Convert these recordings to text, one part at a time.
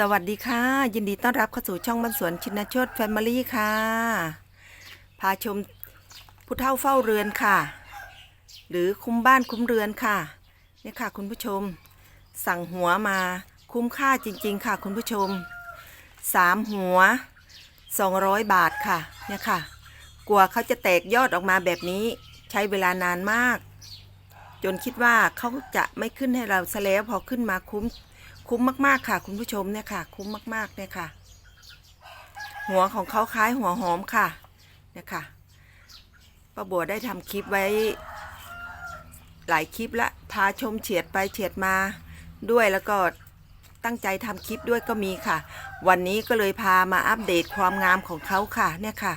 สวัสดีค่ะ ยินดีต้อนรับเข้าสู่ช่องบ้านสวนชินโชตแฟมิลี่ค่ะ พาชมผู้เฒ่าเฝ้าเรือนค่ะ หรือคุ้มบ้านคุ้มเรือนค่ะเนี่ยค่ะ คุณผู้ชม สั่งหัวมาคุ้มค่าจริง ๆ ค่ะ คุณผู้ชมสามหัว200บาทค่ะเนี่ยค่ะ กลัวเขาจะแตกยอดออกมาแบบนี้ใช้เวลานานมาก จนคิดว่าเขาจะไม่ขึ้นให้เราซะแล้วพอขึ้นมาคุ้ม คุ้มมากๆค่ะ คุณผู้ชมเนี่ยค่ะ คุ้มมากๆเนี่ยค่ะ หัวของเขาคล้ายหัวหอมค่ะเนี่ยค่ะป้าบัวได้ทำคลิปไว้ หลายคลิปละพาชมเฉียดไปเฉียดมาด้วยแล้วก็ตั้งใจทำคลิปด้วยก็มีค่ะ วันนี้ก็เลยพามาอัปเดตความงามของเขาค่ะเนี่ยค่ะ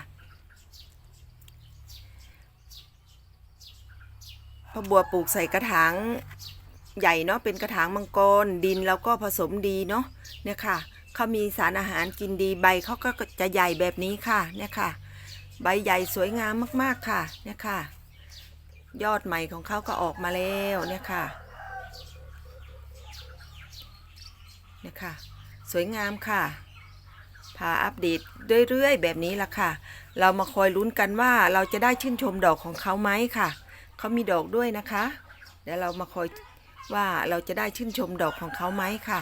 ป้าบัวปลูกใส่กระถาง ใหญ่เนาะเป็นกระถางมังกรดินแล้วก็ผสมดีเนาะเนี่ยค่ะเขามีสารอาหารกินดีใบเขาก็จะใหญ่แบบนี้ค่ะเนี่ยค่ะ ใบใหญ่สวยงามมากๆค่ะเนี่ยค่ะ ยอดใหม่ของเขาก็ออกมาแล้วเนี่ยค่ะเนี่ยค่ะ สวยงามค่ะพาอัปเดตเรื่อยๆ แบบนี้ละค่ะ เรามาคอยลุ้นกันว่าเราจะได้ชื่นชมดอกของเขาไหมค่ะ เขามีดอกด้วยนะคะ เดี๋ยวเรามาคอย ว่าเราจะได้ชื่นชมดอกของเขาไหมค่ะ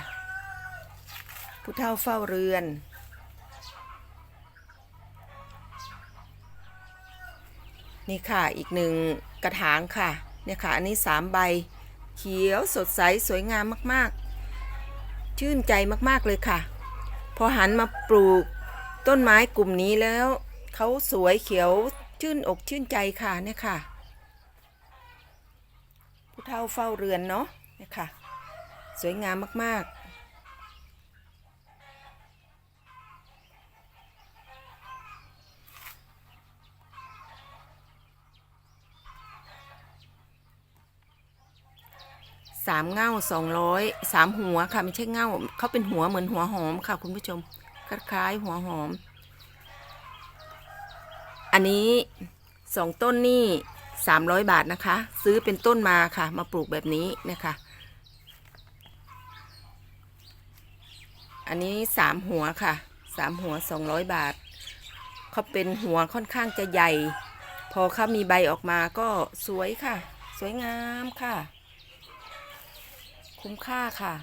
ผู้เฒ่าเฝ้าเรือน นี่ค่ะอีกหนึ่งกระถางค่ะ เนี่ยค่ะ อันนี้สามใบ เขียวสดใสสวยงามมากๆ ชื่นใจมากๆเลยค่ะ พอหันมาปลูกต้นไม้กลุ่มนี้แล้ว เขาสวยเขียวชื่นอกชื่นใจค่ะเนี่ยค่ะ เฒ่าเฝ้าเรือนเนาะเนี่ยค่ะ สวยงามมาก ๆสามเง่าสองร้อยสามหัวค่ะไม่ใช่เง่าเขาเป็นหัวเหมือนหัวหอมค่ะคุณผู้ชมคล้ายๆหัวหอม อันนี้สองต้นนี่ สามร้อยบาทนะคะ ซื้อเป็นต้นมาค่ะ มาปลูกแบบนี้นะคะ อันนี้สามหัวค่ะสามหัวสองร้อยบาท เขาเป็นหัวค่อนข้างจะใหญ่ พอเขามีใบออกมาก็สวยค่ะ สวยงามค่ะ คุ้มค่าค่ะ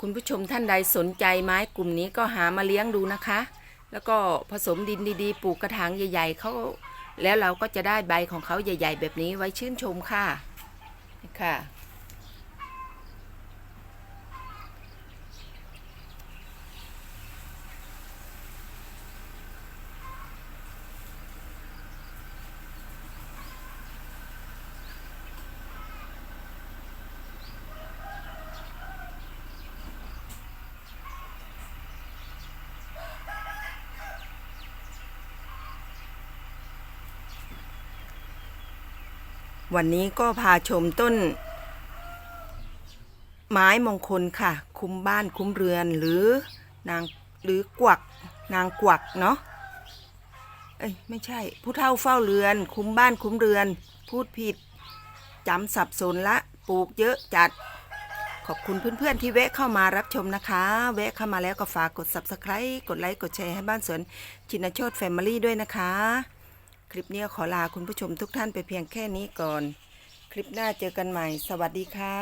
คุณผู้ชมท่านใดสนใจไม้กลุ่มนี้ก็หามาเลี้ยงดูนะคะ แล้วก็ผสมดินดีๆ ปลูกกระถางใหญ่ ๆเขาแล้วเราก็จะได้ใบของเขาใหญ่ ๆ แบบนี้ไว้ชื่นชมค่ะค่ะ วันนี้ก็พาชมต้น ไม้มงคลค่ะ คุ้มบ้านคุ้มเรือนหรือนางหรือกวักนางกวักเนาะเอ้ยไม่ใช่ ผู้เฒ่าเฝ้าเรือน คุ้มบ้านคุ้มเรือน พูดผิดจำสับสนละปลูกเยอะจัด ขอบคุณเพื่อนๆที่แวะเข้ามารับชมนะคะ แวะเข้ามาแล้วก็ฝากกด subscribe กดไลค์กดแชร์ให้บ้านสวนชินโชตแฟมิลี่ด้วยนะคะ คลิปนี้ขอลาคุณผู้ชมทุกท่านไปเพียงแค่นี้ก่อน คลิปหน้าเจอกันใหม่ สวัสดีค่ะ